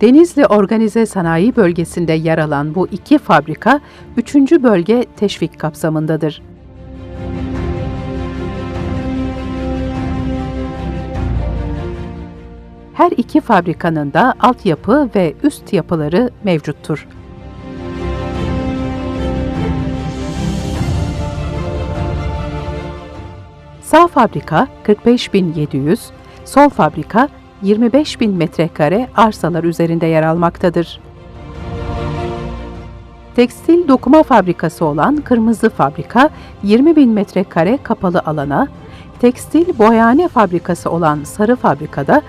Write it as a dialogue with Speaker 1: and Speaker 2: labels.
Speaker 1: Denizli Organize Sanayi Bölgesi'nde yer alan bu iki fabrika, 3. bölge teşvik kapsamındadır. Her iki fabrikanın da altyapı ve üst yapıları mevcuttur. Sağ fabrika 45.700, sol fabrika 25.000 metrekare arsalar üzerinde yer almaktadır. Tekstil dokuma fabrikası olan Kırmızı Fabrika 20.000 metrekare kapalı alana, tekstil boyane fabrikası olan Sarı Fabrika'da